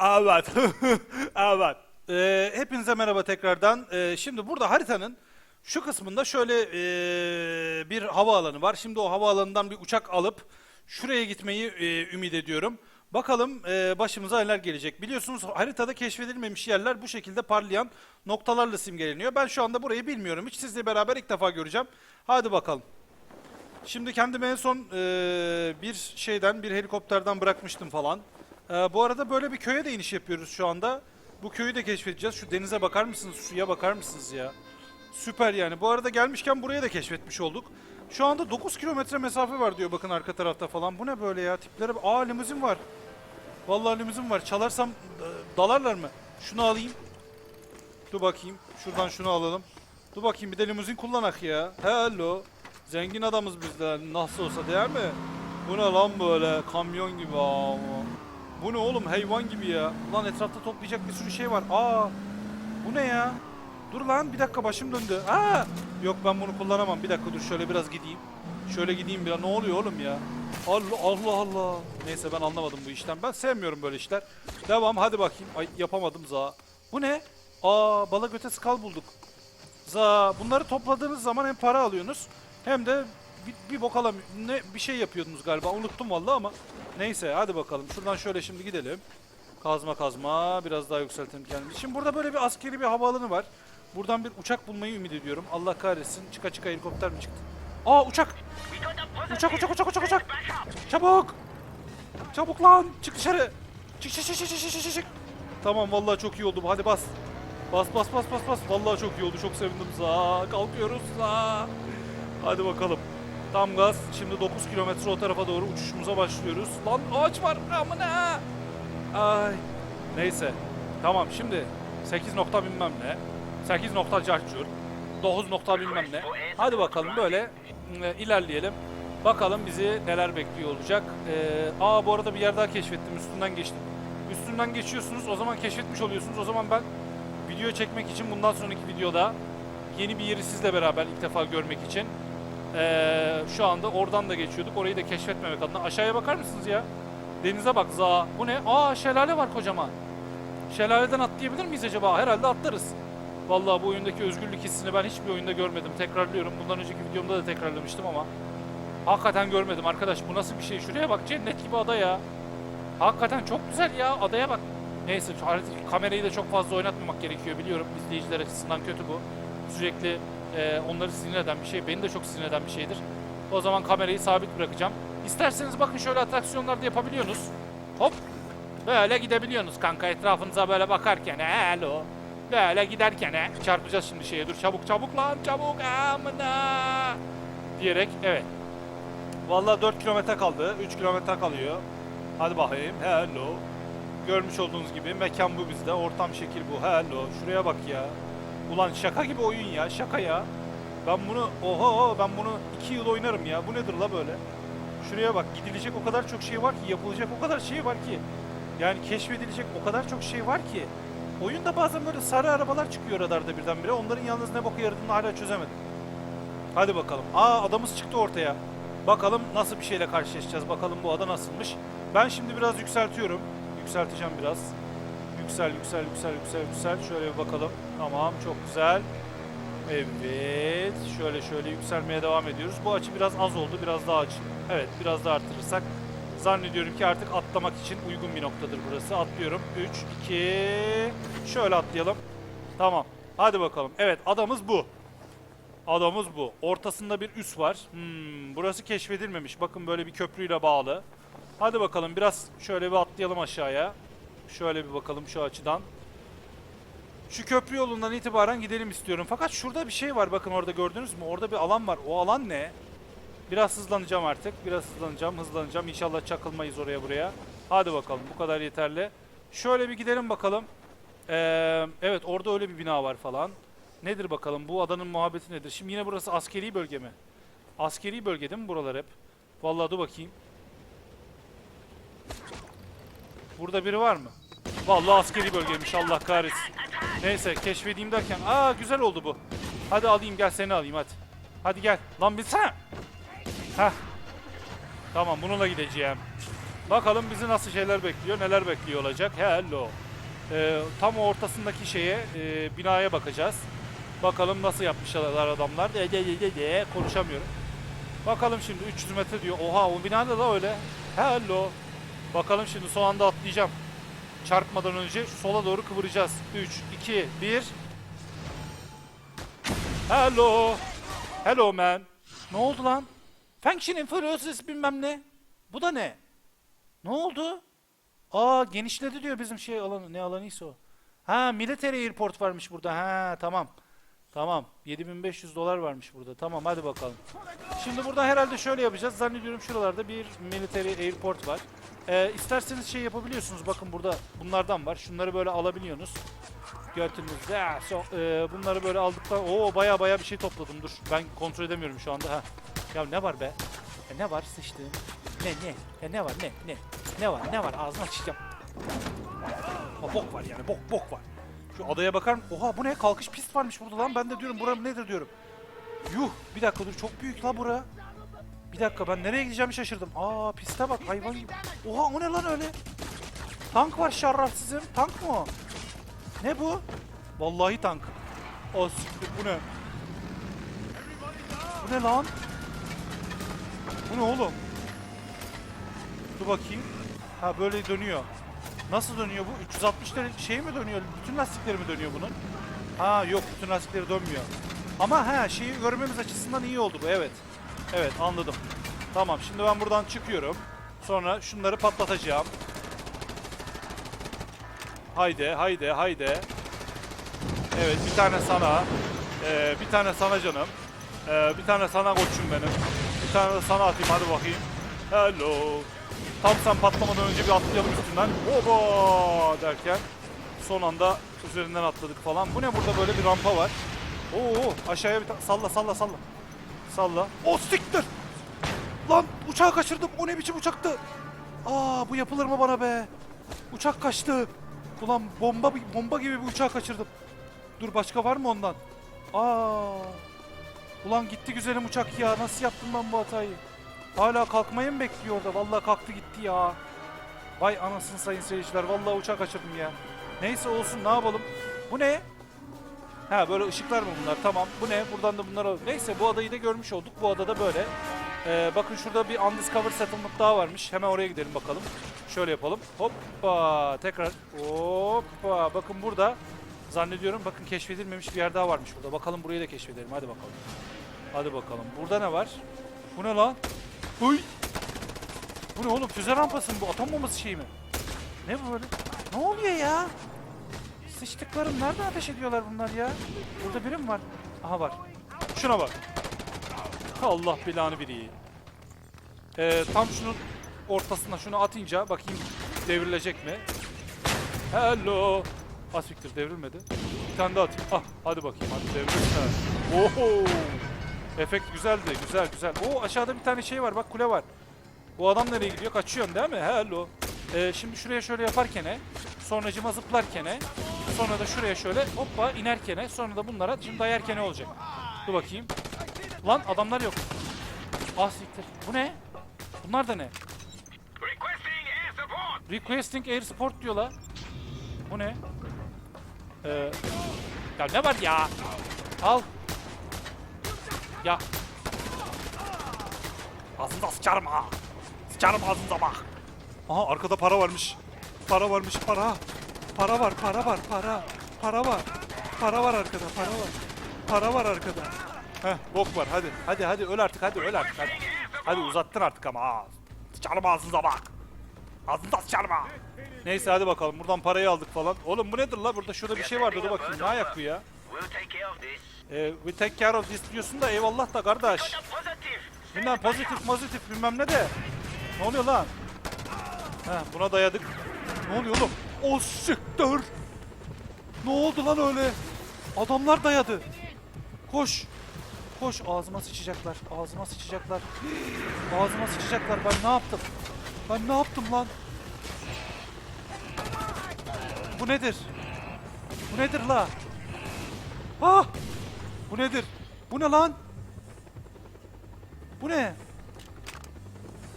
evet. evet. Ee, hepinize merhaba tekrardan. Ee, şimdi burada haritanın şu kısmında şöyle ee, bir havaalanı var. Şimdi o havaalanından bir uçak alıp şuraya gitmeyi ee, ümit ediyorum. Bakalım ee, başımıza neler gelecek. Biliyorsunuz haritada keşfedilmemiş yerler bu şekilde parlayan noktalarla simgeleniyor. Ben şu anda burayı bilmiyorum. Hiç sizle beraber ilk defa göreceğim. Hadi bakalım. Şimdi kendimi en son eee, bir şeyden, bir helikopterden bırakmıştım falan. Eee, bu arada böyle bir köye de iniş yapıyoruz şu anda. Bu köyü de keşfedeceğiz. Şu denize bakar mısınız? Suya bakar mısınız ya? Süper yani. Bu arada gelmişken burayı da keşfetmiş olduk. Şu anda 9 kilometre mesafe var diyor bakın arka tarafta falan. Bu ne böyle ya? Tiplere. Aa limuzin var. Vallahi limuzin var. Çalarsam e, dalarlar mı? Şunu alayım. Dur bakayım. Şuradan şunu alalım. Dur bakayım bir de limuzin kullanak ya. Hello. Zengin adamız biz de nasıl olsa değil mi? Bu ne lan böyle kamyon gibi ama. Bu ne oğlum hayvan gibi ya. Lan etrafta toplayacak bir sürü şey var. Aa. Bu ne ya? Dur lan bir dakika başım döndü. Aa. Yok ben bunu kullanamam. Bir dakika dur şöyle biraz gideyim. Şöyle gideyim biraz. Ne oluyor oğlum ya? Allah Allah Allah. Neyse ben anlamadım bu işten. Ben sevmiyorum böyle işler. Devam hadi bakayım. Ay yapamadım za. Bu ne? Aa bala göte skal bulduk. Za bunları topladığınız zaman hem para alıyorsunuz hem de bir, bir bok alam ne bir şey yapıyordunuz galiba. Unuttum vallahi ama neyse hadi bakalım. Şuradan şöyle şimdi gidelim. Kazma kazma biraz daha yükseltelim kendimizi. Şimdi burada böyle bir askeri bir havaalanı var. Buradan bir uçak bulmayı ümit ediyorum. Allah kahretsin. Çıka çıka helikopter mi çıktı? Aa uçak. Uçak uçak uçak uçak uçak. Çabuk. Çabuk lan. Çık dışarı. Çık çık çık çık çık, çık. Tamam vallahi çok iyi oldu bu. Hadi bas. Bas bas bas bas bas. Vallahi çok iyi oldu. Çok sevindim. Za kalkıyoruz. Za. Hadi bakalım. Tam gaz. Şimdi 9 kilometre o tarafa doğru uçuşumuza başlıyoruz. Lan ağaç var. Amına. Ay. Neyse. Tamam şimdi 8 nokta bilmem ne. 8 nokta carcur. 9 nokta bilmem ne. Hadi bakalım böyle e, ilerleyelim. Bakalım bizi neler bekliyor olacak. Ee, aa bu arada bir yer daha keşfettim. Üstünden geçtim. Üstünden geçiyorsunuz. O zaman keşfetmiş oluyorsunuz. O zaman ben video çekmek için bundan sonraki videoda yeni bir yeri sizle beraber ilk defa görmek için ee, şu anda oradan da geçiyorduk. Orayı da keşfetmemek adına. Aşağıya bakar mısınız ya? Denize bak za. Bu ne? Aa şelale var kocaman. Şelaleden atlayabilir miyiz acaba? Herhalde atlarız. Vallahi bu oyundaki özgürlük hissini ben hiçbir oyunda görmedim. Tekrarlıyorum. Bundan önceki videomda da tekrarlamıştım ama hakikaten görmedim arkadaş. Bu nasıl bir şey? Şuraya bak cennet gibi ada ya. Hakikaten çok güzel ya. Adaya bak. Neyse kamerayı da çok fazla oynatmamak gerekiyor biliyorum. İzleyiciler açısından kötü bu. Sürekli e, onları sinir eden bir şey. Beni de çok sinir eden bir şeydir. O zaman kamerayı sabit bırakacağım. İsterseniz bakın şöyle atraksiyonlarda yapabiliyorsunuz. Hop. Böyle gidebiliyorsunuz kanka etrafınıza böyle bakarken. Hello. Böyle giderken he. Çarpacağız şimdi şeye. Dur çabuk çabuk lan çabuk. Amına. Diyerek evet. Vallahi 4 kilometre kaldı. 3 kilometre kalıyor. Hadi bakayım. Hello. Görmüş olduğunuz gibi mekan bu bizde. Ortam şekil bu. Hello. Şuraya bak ya. Ulan şaka gibi oyun ya. Şaka ya. Ben bunu oho ben bunu 2 yıl oynarım ya. Bu nedir la böyle? Şuraya bak. Gidilecek o kadar çok şey var ki. Yapılacak o kadar şey var ki. Yani keşfedilecek o kadar çok şey var ki. Oyunda bazen böyle sarı arabalar çıkıyor radarda birdenbire. Onların yalnız ne boku yaradığını hala çözemedim. Hadi bakalım. Aa adamız çıktı ortaya. Bakalım nasıl bir şeyle karşılaşacağız. Bakalım bu ada nasılmış. Ben şimdi biraz yükseltiyorum. Yükselteceğim biraz. Yüksel, yüksel, yüksel, yüksel, yüksel. Şöyle bir bakalım. Tamam, çok güzel. Evet. Şöyle şöyle yükselmeye devam ediyoruz. Bu açı biraz az oldu. Biraz daha açı. Evet, biraz daha arttırırsak zannediyorum ki artık atlamak için uygun bir noktadır burası. Atlıyorum. 3, 2, şöyle atlayalım. Tamam. Hadi bakalım. Evet, adamız bu. Adamız bu. Ortasında bir üs var. Hmm, burası keşfedilmemiş. Bakın böyle bir köprüyle bağlı. Hadi bakalım biraz şöyle bir atlayalım aşağıya. Şöyle bir bakalım şu açıdan. Şu köprü yolundan itibaren gidelim istiyorum. Fakat şurada bir şey var. Bakın orada gördünüz mü? Orada bir alan var. O alan ne? Biraz hızlanacağım artık. Biraz hızlanacağım, hızlanacağım. İnşallah çakılmayız oraya buraya. Hadi bakalım. Bu kadar yeterli. Şöyle bir gidelim bakalım. Ee, evet orada öyle bir bina var falan. Nedir bakalım? Bu adanın muhabbeti nedir? Şimdi yine burası askeri bölge mi? Askeri bölge değil mi buralar hep? Vallahi dur bakayım. Burada biri var mı? Vallahi askeri bölgeymiş Allah kahretsin. Neyse keşfedeyim derken aa güzel oldu bu. Hadi alayım gel seni alayım hadi. Hadi gel. Lan bilsene. Heh. Tamam bununla gideceğim. Bakalım bizi nasıl şeyler bekliyor, neler bekliyor olacak. Hello. Ee, tam ortasındaki şeye, e, binaya bakacağız. Bakalım nasıl yapmışlar adamlar. De, de, de, de. Konuşamıyorum. Bakalım şimdi 300 metre diyor. Oha o binada da öyle. Hello. Bakalım şimdi son anda atlayacağım. Çarpmadan önce sola doğru kıvıracağız. 3, 2, 1. Hello. Hello man. Ne oldu lan? Function influences bilmem ne. Bu da ne? Ne oldu? Aa genişledi diyor bizim şey alanı. Ne alanıysa o. Ha military airport varmış burada. Ha tamam. Tamam. 7500 dolar varmış burada. Tamam hadi bakalım. Şimdi burada herhalde şöyle yapacağız. Zannediyorum şuralarda bir military airport var. Ee, isterseniz şey yapabiliyorsunuz. Bakın burada bunlardan var. Şunları böyle alabiliyorsunuz. Götünüzde. Ha, so- e, bunları böyle aldıktan... Oo baya baya bir şey topladım. Dur ben kontrol edemiyorum şu anda. Ha. Ya ne var be? E, ne var sıçtığım? Ne ne? E, ne var ne ne? Ne var ne var? Ağzını açacağım. Ha, bok var yani bok bok var. Şu adaya bakar mısın? Oha bu ne? Kalkış pist varmış burada lan. Ben de diyorum bura nedir diyorum. Yuh bir dakika dur çok büyük la bura. Bir dakika ben nereye gideceğimi şaşırdım. Aa piste bak hayvan gibi. Oha o ne lan öyle? Tank var şarrafsızım. Tank mı o? Ne bu? Vallahi tank. O siktir bu ne? Bu ne lan? Bu ne oğlum? Dur bakayım. Ha böyle dönüyor. Nasıl dönüyor bu? 360 derece şey mi dönüyor? Bütün lastikleri mi dönüyor bunun? Ha yok bütün lastikleri dönmüyor. Ama ha şeyi görmemiz açısından iyi oldu bu evet. Evet anladım. Tamam şimdi ben buradan çıkıyorum. Sonra şunları patlatacağım. Haydi haydi haydi. Evet bir tane sana. Ee, bir tane sana canım. Ee, bir tane sana koçum benim. Bir tane de sana atayım hadi bakayım. Hello. Tam sen patlamadan önce bir atlayalım üstünden. Oba derken son anda üzerinden atladık falan. Bu ne burada böyle bir rampa var. Oo aşağıya bir salla salla salla. Salla. O siktir. Lan uçağı kaçırdım. O ne biçim uçaktı? Aa bu yapılır mı bana be? Uçak kaçtı. Ulan bomba bomba gibi bir uçağı kaçırdım. Dur başka var mı ondan? Aa. Ulan gitti güzelim uçak ya. Nasıl yaptım ben bu hatayı? Hala kalkmayı mı bekliyor orada? Vallahi kalktı gitti ya. Vay anasını sayın seyirciler. Vallahi uçak kaçırdım ya. Neyse olsun ne yapalım. Bu ne? Ha böyle ışıklar mı bunlar? Tamam. Bu ne? Buradan da bunlar alalım. Neyse bu adayı da görmüş olduk. Bu adada böyle. Ee, bakın şurada bir undiscovered settlement daha varmış. Hemen oraya gidelim bakalım. Şöyle yapalım. Hoppa. Tekrar. Hoppa. Bakın burada. Zannediyorum bakın keşfedilmemiş bir yer daha varmış burada. Bakalım burayı da keşfedelim. Hadi bakalım. Hadi bakalım. Burada ne var? Bu ne lan? Huy! Bu ne oğlum? Füze rampası mı bu? Atom bombası şeyi mi? Ne bu böyle? Ne oluyor ya? Sıçtıklarım nereden ateş ediyorlar bunlar ya? Burada biri mi var? Aha var. Şuna bak. Allah belanı biri. Ee, tam şunun ortasına şunu atınca bakayım devrilecek mi? Hello. Asiktir devrilmedi. Bir tane daha atayım. Ah hadi bakayım hadi devrilirse. Oho. Efekt güzeldi güzel güzel. Oo aşağıda bir tane şey var bak kule var. Bu adam nereye gidiyor? Kaçıyorsun değil mi? Hello. Ee, şimdi şuraya şöyle yaparken sonracıma zıplarken sonra da şuraya şöyle hoppa inerken sonra da bunlara şimdi dayarken olacak. Dur bakayım. Lan adamlar yok. Ah siktir. Bu ne? Bunlar da ne? Requesting air support. Requesting air support diyor la. Bu ne? Ee, ya ne var ya? Al. Ya. Ağzında sıçarım ha. Sıçarım ağzında bak. Aha arkada para varmış. Para varmış para. Para var para var para. Para var. Para var arkada para var. Para var arkada. Heh bok var hadi. Hadi hadi öl artık hadi öl artık hadi. Hadi uzattın artık ama ha. Sıçarım ağzınıza bak. Ağzında sıçarım ha. Neyse hadi bakalım buradan parayı aldık falan. Oğlum bu nedir la burada şurada bir şey vardı dur bakayım ne ayak bu ya. We'll take care of this. Ee, we take care of this diyorsun da eyvallah da kardeş. Bilmem pozitif pozitif bilmem ne de. Ne oluyor lan? He buna dayadık. Ne oluyor oğlum? O siktir. Ne oldu lan öyle? Adamlar dayadı. Koş. Koş ağzıma sıçacaklar. Ağzıma sıçacaklar. Ağzıma sıçacaklar. Ben ne yaptım? Ben ne yaptım lan? Bu nedir? Bu nedir la? Ah! Bu nedir? Bu ne lan? Bu ne?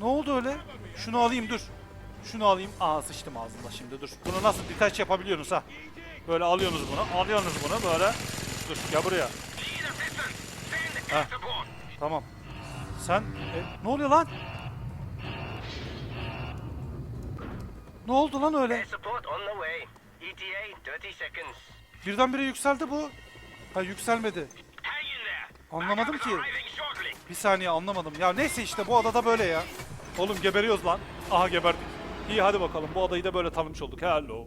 Ne oldu öyle? Şunu alayım dur. Şunu alayım. Aa sıçtım ağzımda şimdi dur. Bunu nasıl detach yapabiliyorsunuz ha? Böyle alıyorsunuz bunu. Alıyorsunuz bunu böyle. Dur gel buraya. Support. Tamam. Sen e, ne oluyor lan? Ne oldu lan öyle? Air support on the way. ETA 30 seconds. Birdenbire yükseldi bu. Ha yükselmedi. Anlamadım ki. Bir saniye anlamadım. Ya neyse işte bu adada böyle ya. Oğlum geberiyoruz lan. Aha geberdik. İyi hadi bakalım bu adayı da böyle tanımış olduk. Hello.